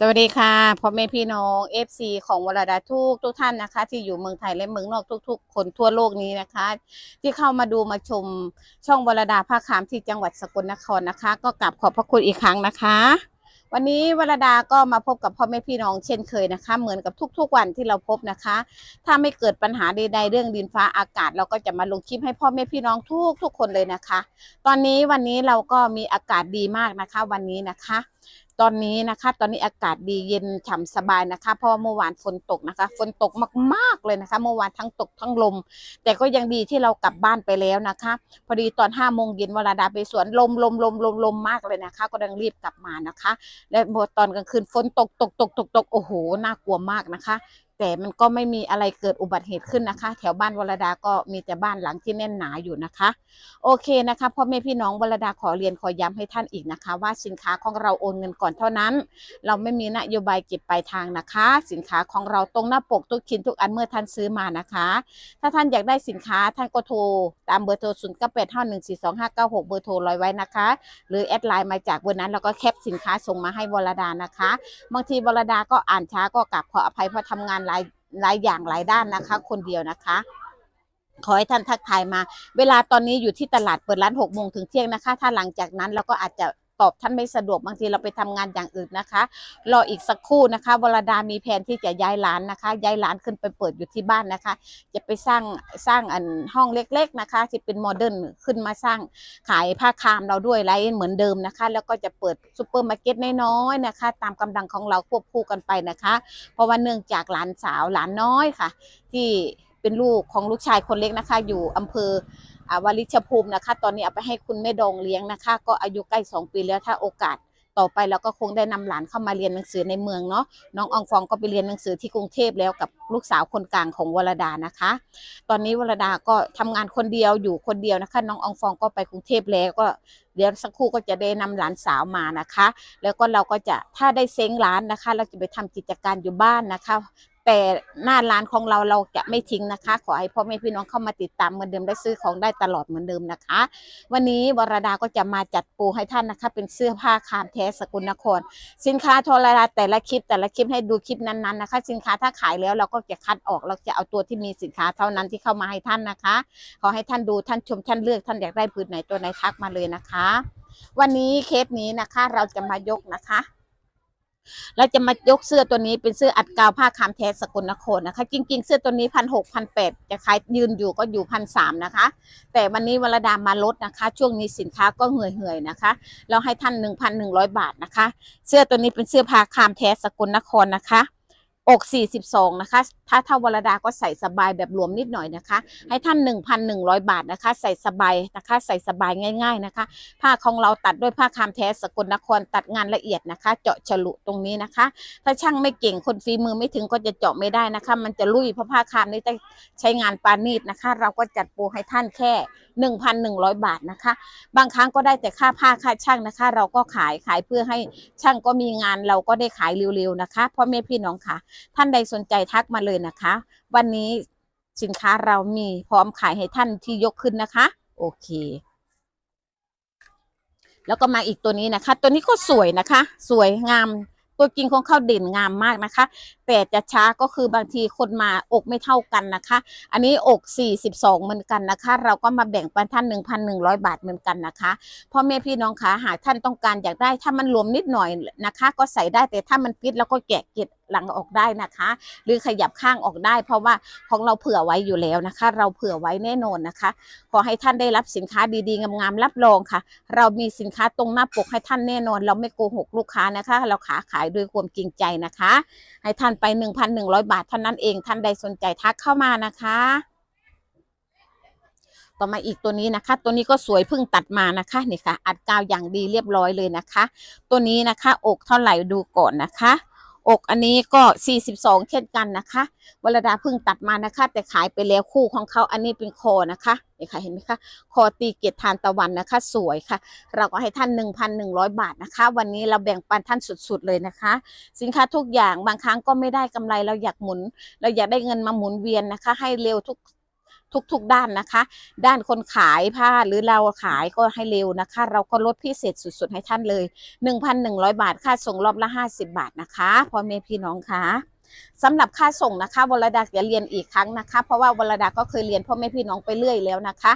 สวัสดีค่ะพ่อแม่พี่น้องเอฟซีของวรดาทุกทุกท่านนะคะ ที่อยู่เมืองไทยและเมืองนอกทุก ๆ คนทั่วโลกนี้นะคะ ที่เข้ามาดูมาชมช่องวรดาภาคขามที่จังหวัดสกลนครนะคะ ก็กลับขอบพระคุณอีกครั้งนะคะ วันนี้วรดาก็มาพบกับพ่อแม่พี่น้องเช่นเคยนะคะ เหมือนกับทุก ๆ วันที่เราพบนะคะ ถ้าไม่เกิดปัญหาใดๆเรื่องดินฟ้าอากาศ เราก็จะมาลงคลิปให้พ่อแม่พี่น้องทุกทุกๆคนเลยนะคะ ตอนนี้วันนี้เราก็มีอากาศดีมากนะคะ วันนี้นะคะ ตอนนี้นะคะ ตอนนี้อากาศดีเย็นฉ่ำสบายนะคะ เพราะว่าเมื่อวานฝนตกนะคะ ฝนตกมากๆเลยนะคะ เมื่อวานทั้งตกทั้งลม แต่ก็ยังดีที่เรากลับบ้านไปแล้วนะคะ พอดีตอนห้าโมงเย็นเวลาดาไปสวนลมลมลมลมลมมากเลยนะคะ ก็ดังรีบกลับมานะคะ และตอนกลางคืนฝนตกตกตกตกตกโอ้โหน่ากลัวมากนะคะ แต่มันก็ไม่มีอะไรเกิดอุบัติเหตุขึ้นนะคะ แถวบ้านวรดาก็มีแต่บ้านหลังที่แน่นหนาอยู่นะคะ โอเคนะคะพ่อแม่พี่น้องวรดาขอเรียนขอย้ำให้ท่านอีกนะคะ ว่าสินค้าของเราโอนเงินก่อนเท่านั้น เราไม่มีนโยบายเก็บปลายทางนะคะ สินค้าของเราตรงหน้าปกทุกชิ้นทุกอันเมื่อท่านซื้อมานะคะ ถ้าท่านอยากได้สินค้าท่านก็โทรตามเบอร์โทร0 9 8 5 1 4 2 5 9 6 เบอร์โทรลอยไว้นะคะ หรือแอดไลน์มาจากเบอร์นั้นแล้วก็แคปสินค้าส่งมาให้วรดานะคะ บางทีวรดาก็อ่านช้าก็กลับขออภัยเพราะทำงานหลายหลายอย่างหลายด้านนะคะ คนเดียวนะคะขอให้ท่านทักทายมา เวลาตอนนี้อยู่ที่ตลาดเปิดร้านหกโมงถึงเที่ยงนะคะ ถ้าหลังจากนั้นเราก็อาจจะ ตอบท่านไม่สะดวกบางทีเราไปทำงานอย่างอื่นนะคะ รออีกสักครู่นะคะวรดามีแผนที่จะย้ายร้านนะคะ ย้ายร้านขึ้นไปเปิดอยู่ที่บ้านนะคะ จะไปสร้างสร้างอันห้องเล็ก ๆนะคะ ที่เป็นโมเดิร์นขึ้นมาสร้างขายผ้าคามเราด้วยไรเหมือนเดิมนะคะ แล้วก็จะเปิดซูเปอร์มาร์เก็ตน้อยๆนะคะ ตามกำลังของเราควบคู่กันไปนะคะ เพราะว่าเนื่องจากหลานสาวหลานน้อยค่ะ ที่เป็นลูกของลูกชายคนเล็กนะคะ อยู่อำเภอ วาริชภูมินะคะ ตอนนี้เอาไปให้คุณแม่ดองเลี้ยงนะคะ ก็อายุใกล้สองปีแล้วถ้าโอกาสต่อไปเราก็คงได้นำหลานเข้ามาเรียนหนังสือในเมืองเนาะน้องอองฟองก็ไปเรียนหนังสือที่กรุงเทพแล้วกับลูกสาวคนกลางของวรดานะคะ ตอนนี้วรดาก็ทำงานคนเดียวอยู่คนเดียวนะคะ น้องอองฟองก็ไปกรุงเทพแล้วก็เดี๋ยวสักครู่ก็จะได้นำหลานสาวมานะคะ แล้วก็เราก็จะถ้าได้เซ้งร้านนะคะ เราจะไปทำกิจการอยู่บ้านนะคะ แต่หน้าร้านของเราเราจะไม่ทิ้งนะคะ ขอให้พ่อแม่พี่น้องเข้ามาติดตามเหมือนเดิมได้ซื้อของได้ตลอดเหมือนเดิมนะคะ วันนี้วรดาก็จะมาจัดปูให้ท่านนะคะ เป็นเสื้อผ้าคามแท้สกุลนคร สินค้าโทรราแต่ละคลิปแต่ละคลิปให้ดูคลิปนั้นๆนะคะ สินค้าถ้าขายแล้วเราก็จะคัดออกเราจะเอาตัวที่มีสินค้าเท่านั้นที่เข้ามาให้ท่านนะคะ ขอให้ท่านดูท่านชมท่านเลือกท่านอยากได้ผืนไหนตัวไหนทักมาเลยนะคะ วันนี้เคสนี้นะคะเราจะมายกนะคะ เราจะมายกเสื้อตัวนี้เป็นเสื้ออัดกาวผ้าคามแท้สกลนครนะคะ จริง ๆ เสื้อตัวนี้พันหกพันแปดจะขายยืนอยู่ก็อยู่พันสามนะคะ แต่วันนี้วรดามาลดนะคะ ช่วงนี้สินค้าก็เหื่อยๆนะคะ เราให้ท่านหนึ่งพันหนึ่งร้อยบาทนะคะ เสื้อตัวนี้เป็นเสื้อผ้าคามแท้สกลนครนะคะ อก42นะคะ ถ้าถ้าวรดาก็ใส่สบายแบบหลวมนิดหน่อยนะคะ ให้ท่าน 1,100 บาทนะคะ ใส่สบายนะคะ ใส่สบายง่าย ๆนะคะ ผ้าของเราตัดด้วยผ้าคามแท้สกลนครตัดงานละเอียดนะคะ เจาะฉลุตรงนี้นะคะ ถ้าช่างไม่เก่งคนฝีมือไม่ถึงก็จะเจาะไม่ได้นะคะ มันจะลุยเพราะผ้าคามนี่จะใช้งานปานีตนะคะ เราก็จัดโปรให้ท่านแค่ 1,100 บาทนะคะ บางครั้งก็ได้แต่ค่าผ้าค่าช่างนะคะ เราก็ขายขายเพื่อให้ช่างก็มีงานเราก็ได้ขายเร็วๆนะคะพ่อแม่พี่น้องค่ะท่านใดสนใจทักมาเลยนะคะ วันนี้สินค้าเรามีพร้อมขายให้ท่านที่ยกขึ้นนะคะ โอเค แล้วก็มาอีกตัวนี้นะคะ ตัวนี้ก็สวยนะคะ สวยงามตัวจริงของเขาเด่นงามมากนะคะ แต่จะช้าก็คือบางทีคนมาอกไม่เท่ากันนะคะ อันนี้อก 42 เหมือนกันนะคะ เราก็มาแบ่งปันท่าน 1,100 บาทเหมือนกันนะคะพ่อแม่พี่น้องคะหากท่านต้องการอยากได้ถ้ามันหลวมนิดหน่อยนะคะ ก็ใส่ได้แต่ถ้ามันฟิตแล้วก็แกะเก็ด หลังออกได้นะคะ หรือขยับข้างออกได้ เพราะว่าของเราเผื่อไว้อยู่แล้วนะคะ เราเผื่อไว้แน่นอนนะคะ ขอให้ท่านได้รับสินค้าดีๆ งามๆรับรองค่ะ เรามีสินค้าตรงหน้าปกให้ท่านแน่นอน เราไม่โกหกลูกค้านะคะ เราขาขายด้วยความจริงใจนะคะ ให้ท่านไป 1,100 บาทเท่านั้นเอง ท่านใดสนใจทักเข้ามานะคะต่อมาอีกตัวนี้นะคะ ตัวนี้ก็สวยเพิ่งตัดมานะคะนี่ค่ะ อัดกาวอย่างดีเรียบร้อยเลยนะคะ ตัวนี้นะคะ อกเท่าไหร่ดูก่อนนะคะ อกอันนี้ก็ 42 เช่นกันนะคะวรดาเพิ่งตัดมานะคะ แต่ขายไปแล้วคู่ของเขาอันนี้เป็นคอนะคะนี่ค่ะเห็นไหมคะคอตีเกตทานตะวันนะคะ สวยค่ะ เราก็ให้ท่าน 1,100 บาทนะคะ วันนี้เราแบ่งปันท่านสุดๆเลยนะคะ สินค้าทุกอย่างบางครั้งก็ไม่ได้กำไรเราอยากหมุน เราอยากได้เงินมาหมุนเวียนนะคะ ให้เร็วทุก ทุกๆด้านนะคะ ด้านคนขายผ้าหรือเราขายก็ให้เร็วนะคะ เราก็ลดพิเศษสุดๆให้ท่านเลย 1,100 บาท ค่าส่งรอบละ 50 บาทนะคะพ่อแม่พี่น้องคะสำหรับค่าส่งนะคะวรดาจะเรียนอีกครั้งนะคะ เพราะว่าวรดาก็เคยเรียนพ่อแม่พี่น้องไปเรื่อยแล้วนะคะ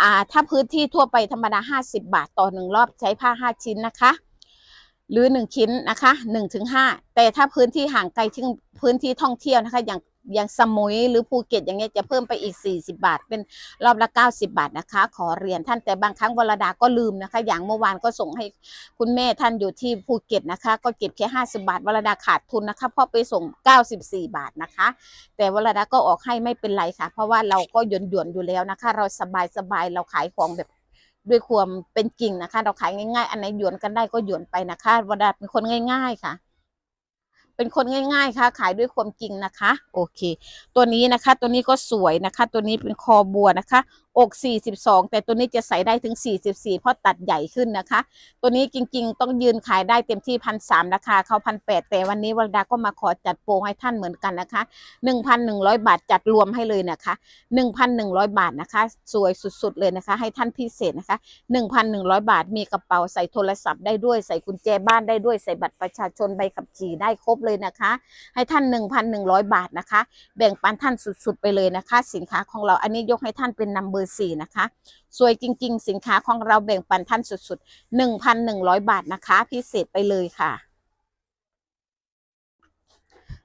อ่าถ้าพื้นที่ทั่วไปธรรมดา 50 บาทต่อหนึ่งรอบใช้ผ้า 5 ชิ้นนะคะ หรือ 1 ชิ้นนะคะ1ถึง5แต่ถ้าพื้นที่ห่างไกลที่พื้นที่ท่องเที่ยวนะคะ อย่าง อย่างสมุยหรือภูเก็ตอย่างเงี้ยจะเพิ่มไปอีก 40 บาท เป็นรอบละ 90 บาทนะคะ ขอเรียนท่านแต่บางครั้งวรดาก็ลืมนะคะ อย่างเมื่อวานก็ส่งให้คุณแม่ท่านอยู่ที่ภูเก็ตนะคะ ก็เก็บแค่ 50 บาทวรดาขาดทุนนะคะเพราะไปส่ง 94 บาทนะคะ แต่วรดาก็ออกให้ไม่เป็นไรค่ะ เพราะว่าเราก็หยวนหยวนอยู่แล้วนะคะ เราสบายสบายๆเราขายของแบบด้วยความเป็นจริงนะคะ เราขายง่ายๆ อันไหนหยวนกันได้ก็หยวนไปนะคะวรดาเป็นคนง่าย ๆค่ะ เป็นคนง่าย ๆค่ะ ขายด้วยความจริงนะคะ โอเค ตัวนี้นะคะ ตัวนี้ก็สวยนะคะ ตัวนี้เป็นคอบัวนะคะ อก42 แต่ตัวนี้จะใส่ได้ถึง 44 เพราะตัดใหญ่ขึ้นนะคะ ตัวนี้จริงๆ ต้องยืนขายได้เต็มที่พันสามราคาเขาพันแปดแต่วันนี้วรดาก็มาขอจัดโปรให้ท่านเหมือนกันนะคะ 1,100 บาทจัดรวมให้เลยนะคะ 1,100 บาทนะคะ สวยสุดๆเลยนะคะ ให้ท่านพิเศษนะคะ 1,100 บาทมีกระเป๋าใส่โทรศัพท์ได้ด้วยใส่กุญแจบ้านได้ด้วยใส่บัตรประชาชนใบขับขี่ได้ครบเลยนะคะ ให้ท่าน 1,100 บาทนะคะ แบ่งปันท่านสุดๆไปเลยนะคะ สินค้าของเราอันนี้ยกให้ท่านเป็นนัมเบอร์สี่นะคะ สวยจริง ๆ สินค้าของเราแบ่งปันท่านสุดๆ1,100บาทนะคะ พิเศษไปเลยค่ะ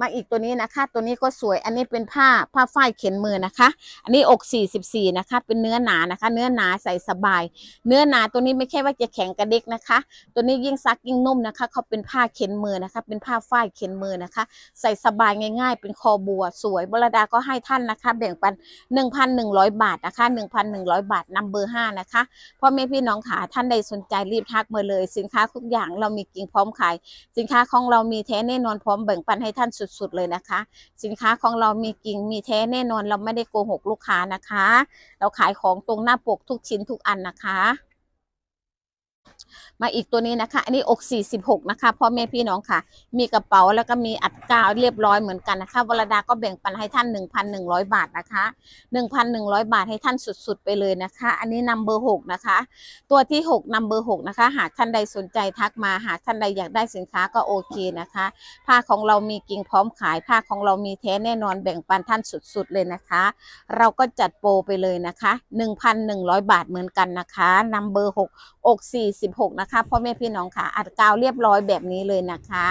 มาอีกตัวนี้นะคะ ตัวนี้ก็สวยอันนี้เป็นผ้าผ้าฝ้ายเข็นมือนะคะ อันนี้อก 44 นะคะ เป็นเนื้อหนานะคะ เนื้อหนาใส่สบาย เนื้อหนาตัวนี้ไม่ใช่ว่าจะแข็งกระเด็กนะคะ ตัวนี้ยิ่งซักยิ่งนุ่มนะคะ เขาเป็นผ้าเข็นมือนะคะ เป็นผ้าฝ้ายเข็นมือนะคะ ใส่สบายง่าย ๆ เป็นคอบัวสวยบรดาก็ให้ท่านนะคะแบ่งปัน 1,100 บาทนะคะ 1,100 บาทนัมเบอร์5นะคะพ่อแม่พี่น้องขาท่านใดสนใจรีบทักมาเลย สินค้าทุกอย่างเรามีกิ่งพร้อมขาย สินค้าของเรามีแท้แน่นอนพร้อมแบ่งปันให้ท่านสุดๆเลยนะคะ สินค้าของเรามีกิ่งมีแท้แน่นอนเราไม่ได้โกหกลูกค้านะคะ เราขายของตรงหน้าปกทุกชิ้นทุกอันนะคะ มาอีกตัวนี้นะคะ อันนี้อก 46 นะคะพ่อแม่พี่น้องค่ะ มีกระเป๋าแล้วก็มีอัดกาวเรียบร้อยเหมือนกันนะคะวรดาก็แบ่งปันให้ท่าน 1,100 บาทนะคะ 1,100 บาทให้ท่านสุดๆ ไปเลยนะคะ อันนี้นัมเบอร์6นะคะ ตัวที่6นัมเบอร์6นะคะ หากท่านใดสนใจทักมาหากท่านใดอยากได้สินค้าก็โอเคนะคะ ผ้าของเรามีกิ่งพร้อมขายผ้าของเรามีแท้แน่นอนแบ่งปันท่านสุดๆ เลยนะคะ เราก็จัดโปรไปเลยนะคะ 1,100 บาทเหมือนกันนะคะนัมเบอร์6อก16 นะคะพ่อแม่พี่น้องค่ะ อัดกาวเรียบร้อยแบบนี้เลยนะคะ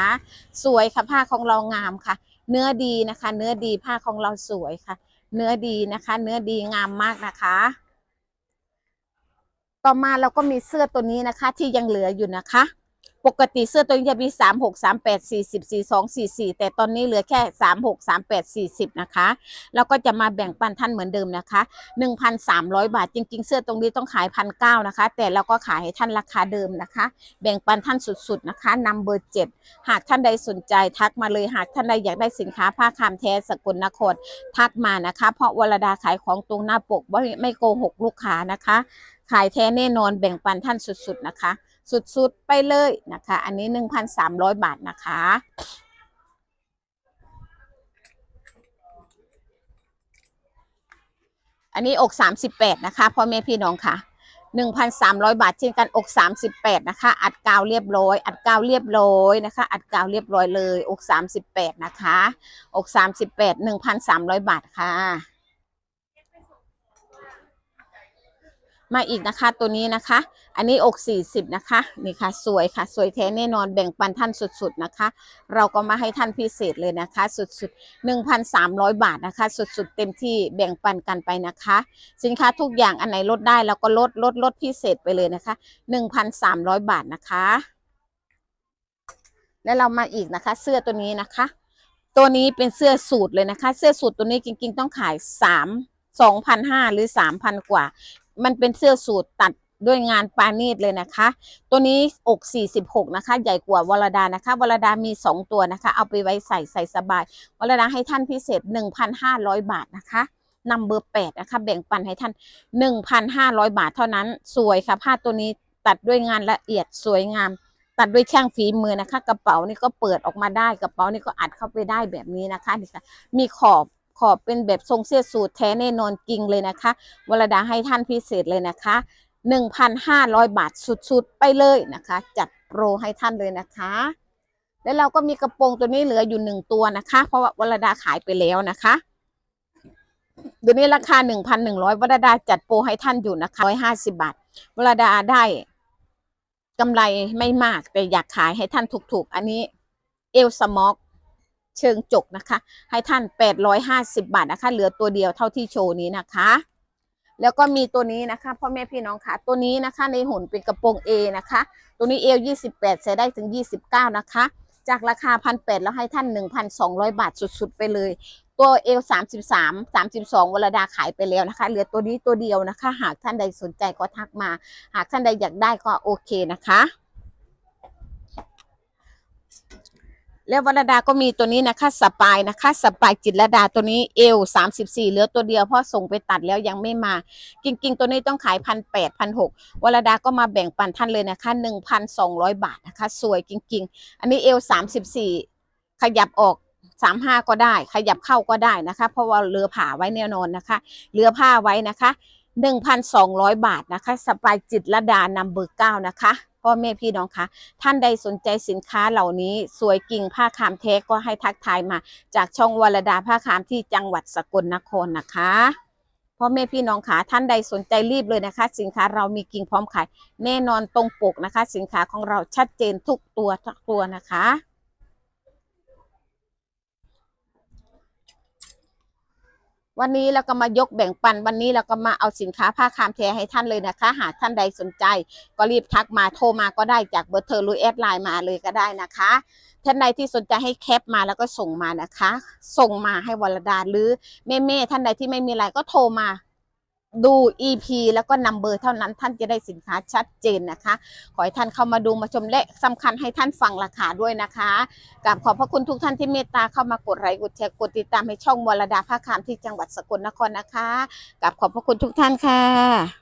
สวยค่ะผ้าของเรางามค่ะ เนื้อดีนะคะ เนื้อดีผ้าของเราสวยค่ะ เนื้อดีนะคะ เนื้อดีงามมากนะคะต่อมาเราก็มีเสื้อตัวนี้นะคะที่ยังเหลืออยู่นะคะ ปกติเสื้อตัวนี้จะมีสามหกสามแปดสี่สิบสี่สองสี่สี่แต่ตอนนี้เหลือแค่สามหกสามแปดสี่สิบนะคะแล้วก็จะมาแบ่งปันท่านเหมือนเดิมนะคะหนึ่งพันสามร้อยบาทจริง ๆ เสื้อตรงนี้ต้องขายพันเก้านะคะ แต่เราก็ขายให้ท่านราคาเดิมนะคะ แบ่งปันท่านสุดๆนะคะนำเบอร์เจ็ดหากท่านใดสนใจทักมาเลยหากท่านใดอยากได้สินค้าผ้าคามแท้สกุลนครทักมานะคะ เพราะวรดาขายของตรงหน้าปกไม่โกหกลูกค้านะคะ ขายแท้แน่นอนแบ่งปันท่านสุดๆนะคะ สุดๆ ไปเลยนะคะ อันนี้ 1,300 บาทนะคะ อันนี้อก 38 นะคะพ่อแม่พี่น้องค่ะ 1,300 บาทเช่นกันอก 38 นะคะ อัดกาวเรียบร้อย อัดกาวเรียบร้อยนะคะ อัดกาวเรียบร้อยเลย อก 38 นะคะ อก 38 1,300 บาทค่ะมาอีกนะคะตัวนี้นะคะ อันนี้อก40นะคะนี่ค่ะสวยค่ะ สวยแท้แน่นอนแบ่งปันท่านสุดๆนะคะ เราก็มาให้ท่านพิเศษเลยนะคะ สุดๆ 1,300 บาทนะคะ สุดๆ เต็มที่แบ่งปันกันไปนะคะ สินค้าทุกอย่างอันไหนลดได้เราก็ลดลดลดพิเศษไปเลยนะคะ 1,300 บาทนะคะ แล้วเรามาอีกนะคะ เสื้อตัวนี้นะคะ ตัวนี้เป็นเสื้อสูทเลยนะคะ เสื้อสูทตัวนี้จริง ๆ ต้องขาย3 2,500หรือ3,000 กว่า มันเป็นเสื้อสูทตัด ด้วยงานปานีตเลยนะคะ ตัวนี้อก 46 นะคะ ใหญ่กว่าวรดานะคะวรดามี 2 ตัวนะคะ เอาไปไว้ใส่ใส่สบายวรดาให้ท่านพิเศษ 1,500 บาทนะคะนำเบอร์8นะคะ แบ่งปันให้ท่าน 1,500 บาทเท่านั้น สวยค่ะ ผ้าตัวนี้ตัดด้วยงานละเอียดสวยงาม ตัดด้วยช่างฝีมือนะคะ กระเป๋านี่ก็เปิดออกมาได้กระเป๋านี่ก็อัดเข้าไปได้แบบนี้นะคะนี่ค่ะมีขอบขขอบเป็นแบบทรงเสื้อสูทแท้แน่นอนจริงเลยนะคะวรดาให้ท่านพิเศษเลยนะคะ 1,500 บาทสุดๆ ไปเลยนะคะ จัดโปรให้ท่านเลยนะคะ แล้วเราก็มีกระโปรงตัวนี้เหลืออยู่หนึ่งตัวนะคะ เพราะว่าวรดาขายไปแล้วนะคะเดี๋ยวนี้ราคา 1,100วรดาจัดโปรให้ท่านอยู่นะคะ150 บาทวรดาได้กำไรไม่มากแต่อยากขายให้ท่านถูกๆ อันนี้เอลสมอกเชิงจกนะคะ ให้ท่าน 850 บาทนะคะ เหลือตัวเดียวเท่าที่โชว์นี้นะคะ แล้วก็มีตัวนี้นะคะพ่อแม่พี่น้องค่ะ ตัวนี้นะคะในหุ่นเป็นกระโปรง A นะคะ ตัวนี้เอล28 ใส่ได้ถึง 29 นะคะ จากราคา 1,800 แล้วให้ท่าน 1,200 บาทสุดๆ ไปเลย ตัวเอล33 32วรดาขายไปแล้วนะคะ เหลือตัวนี้ตัวเดียวนะคะ หากท่านใดสนใจก็ทักมา หากท่านใดอยากได้ก็โอเคนะคะ แล้ววรดาก็มีตัวนี้นะคะสปายนะคะสปายจิตรดาตัวนี้เอลสามสิบสี่เหลือตัวเดียวเพราะส่งไปตัดแล้วยังไม่มาจริงๆ ตัวนี้ต้องขายพันแปดพันหกวรดาก็มาแบ่งปันท่านเลยนะคะหนึ่งพันสองร้อยบาทนะคะ สวยจริง ๆ อันนี้เอลสามสิบสี่ขยับออกสามห้าก็ได้ ขยับเข้าก็ได้นะคะ เพราะว่าเรือผ่าไว้แน่นอนนะคะเรือผ้าไว้นะคะหนึ่งพันสองร้อยบาทนะคะสปายจิตรดานัมเบอร์เก้านะคะ พ่อแม่พี่น้องคะท่านใดสนใจสินค้าเหล่านี้สวยกิ่งผ้าคามเทกก็ให้ทักทายมา จากช่องวรดาผ้าคามที่จังหวัดสกลนครนะคะพ่อแม่พี่น้องขาท่านใดสนใจรีบเลยนะคะ สินค้าเรามีกิ่งพร้อมขายแน่นอนตรงปกนะคะ สินค้าของเราชัดเจนทุกตัวทุกตัวนะคะ วันนี้เราก็มายกแบ่งปันวันนี้เราก็มาเอาสินค้าผ้าคามแท้ให้ท่านเลยนะคะ หากท่านใดสนใจ ก็รีบทักมาโทรมาก็ได้จากเบอร์เทรหรือแอดไลน์มาเลยก็ได้นะคะ ท่านใดที่สนใจให้แคปมาแล้วก็ส่งมานะคะ ส่งมาให้วรดาหรือแม่เม่ๆท่านใดที่ไม่มีอะไรก็โทรมา ดู EP แล้วก็นัมเบอร์เท่านั้นท่านจะได้สินค้าชัดเจนนะคะ ขอให้ท่านเข้ามาดูมาชมและสำคัญให้ท่านฟังราคาด้วยนะคะกับขอบพระคุณทุกท่านที่เมตตาเข้ามากดไลค์กดแชร์กดติดตามให้ช่องวรดาภาคามที่จังหวัดสกลนครนะคะกับขอบพระคุณทุกท่านค่ะ